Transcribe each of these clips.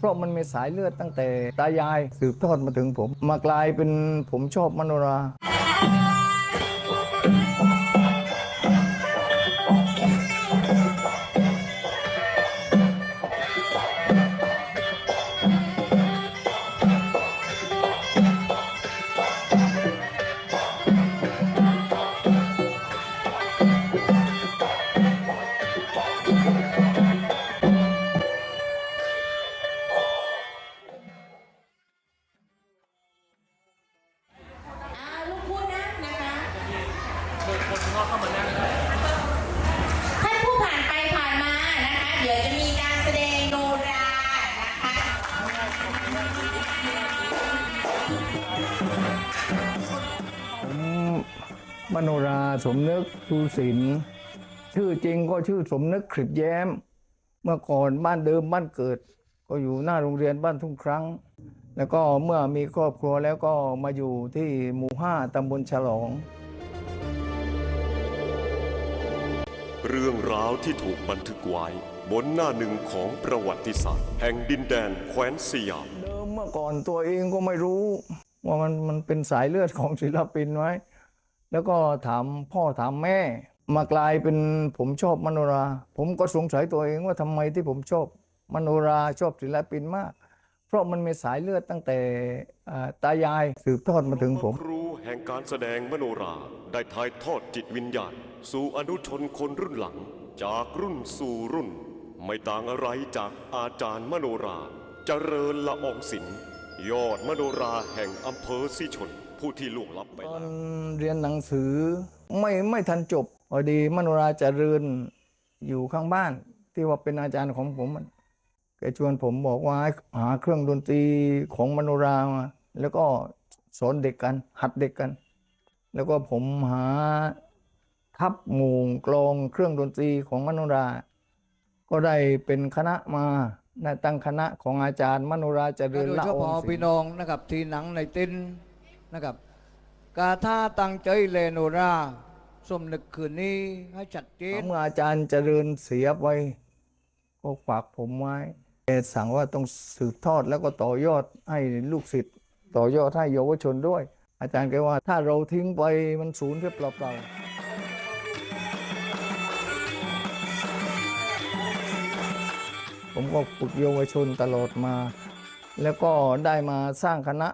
เพราะมันมีสายเลือดตั้งแต่ตายายสืบทอดมาถึงผม มากลายเป็นผมชอบมโนรา ท่านผู้ผ่านไปผ่านมานะคะ เดี๋ยวจะมีการแสดงโนรานะคะผมมโนราสมนึกภูสินชื่อจริงก็ชื่อสมนึกขริบแย้ม เมื่อก่อนบ้านเดิมบ้านเกิด ก็อยู่หน้าโรงเรียนบ้านทุ่งครั้ง แล้วก็เมื่อมีครอบครัวแล้วก็มาอยู่ที่หมู่ห้าตำบลฉลอง เรื่องราวที่ถูกบันทึกไว้บนหน้าหนึ่งของประวัติศาสตร์ แห่งดินแดนแคว้นสยาม เดิมเมื่อก่อนตัวเองก็ไม่รู้ ว่ามันมันเป็นสายเลือดของศิลปินไว้ แล้วก็ถามพ่อถามแม่ มากลายเป็นผมชอบมโนรา ผมก็สงสัยตัวเองว่าทำไมที่ผมชอบมโนราชอบศิลปินมาก เพราะมันมีสายเลือดตั้งแต่อ่าตายายสืบทอดมาถึงผมครูแห่งการแสดงมโนราได้ถ่ายทอดจิตวิญญาณ สู่อนุชนคนรุ่นหลัง จากรุ่นสู่รุ่น ไม่ต่างอะไรจากอาจารย์มโนราเจริญละอองศิลป์ยอดมโนราแห่งอำเภอสิชน ผู้ที่ล่วงลับไปตอแล้นวเรียนหนังสือไม่ไม่ทันจบพอดีมโนราเจริญอยู่ข้างบ้าน ที่ว่าเป็นอาจารย์ของผมมัน แกชวนผมบอกว่าให้หาเครื่องดนตรีของมโนรามาแล้วก็สอนเด็กกัน หัดเด็กกัน แล้วก็ผมหาทับหมู่กลองเครื่องดนตรีของมโนรา ก็ได้เป็นคณะมาได้ตั้งคณะของอาจารย์มโนราเจริโดญยละเฉอองพาะศิพี่ลป์น้องนะครับที่หนังในเติ้นนะครับ กาถ้าตั้งใจเลนโนราสมนึกคืนนี้ให้ชัดเจนเมื่ออาจารย์เจริญเสียไปก็ฝากผมไว้แก สั่งว่าต้องสืบทอดแล้วก็ต่อยอดให้ลูกศิษย์ต่อยอดให้เยาวชนด้วย อาจารย์แกว่าถ้าเราทิ้งไปมันสูญเสียเปล่าๆผมก็ฝึกเยาวชนตลอดมา แล้วก็ได้มาสร้างคณะ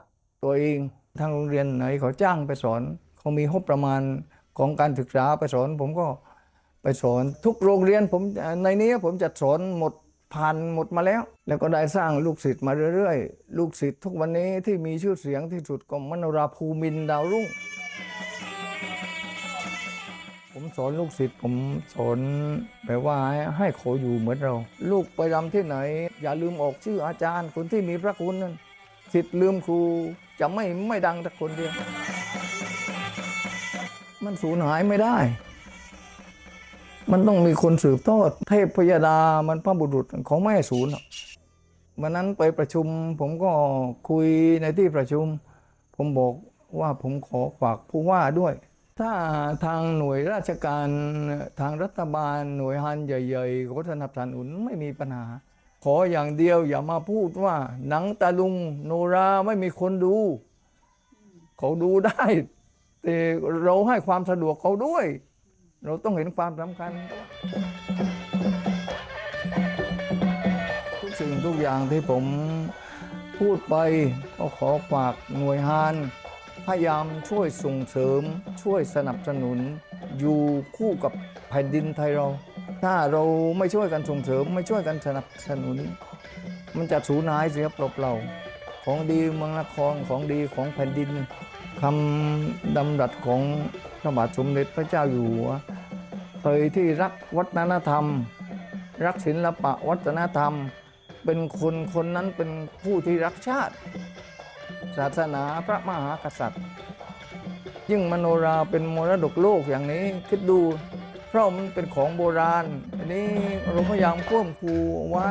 ตัวเองทางโรงเรียนไหนเขาจ้างไปสอนเขามีงบประมาณของการศึกษาไปสอน ผมก็ไปสอนทุกโรงเรียนผมในนี้ผมจะสอนหมด ผ่านหมดมาแล้ว แล้วก็ได้สร้างลูกศิษย์มาเรื่อยๆ ลูกศิษย์ทุกวันนี้ที่มีชื่อเสียงที่สุดก็มโนราภูมินดาวรุ่ง ผมสอนลูกศิษย์ผมสอนแบบว่าให้ให้เขาอยู่เหมือนเรา ลูกไปรำที่ไหน อย่าลืมออกชื่ออาจารย์คนที่มีพระคุณนั่นศิษย์ลืมครูจะไม่ไม่ดังแต่คนเดียว มันสูญหายไม่ได้ มันต้องมีคนสืบทอดเทพพยดามันพระบุรุษของแม่สูญหรอกวันนั้นไปประชุม ผมก็คุยในที่ประชุม ผมบอกว่าผมขอฝากผู้ว่าด้วย ถ้าทางหน่วยราชการทางรัฐบาลหน่วยฮันใหญ่ๆเขาสนับสนุนไม่มีปัญหา ขออย่างเดียวอย่ามาพูดว่า หนังตะลุงโนราไม่มีคนดู เขาดูได้ แต่เราให้ความสะดวกเขาด้วย เราต้องเห็นความสำคัญ ทุกสิ่งทุกอย่างที่ผมพูดไปก็ขอฝากหน่วยงานพยายามช่วยส่งเสริม ช่วยสนับสนุน อยู่คู่กับแผ่นดินไทยเรา ถ้าเราไม่ช่วยกันส่งเสริม ไม่ช่วยกันสนับสนุน มันจะสูญหายเสียเปล่าของดีเมืองนครของดีของแผ่นดินคำดำรัสของ ระบาทสมเด็จพระเจ้าอยู่หัวเคยที่รักวัฒนธรรม รักศิลปะวัฒนธรรม เป็นคนคนนั้นเป็นผู้ที่รักชาติ ศาสนาพระมหากษัตริย์ ยิ่งมโนราเป็นมรดกโลกอย่างนี้คิดดู เพราะมันเป็นของโบราณ อันนี้เราพยายามควบคูไว้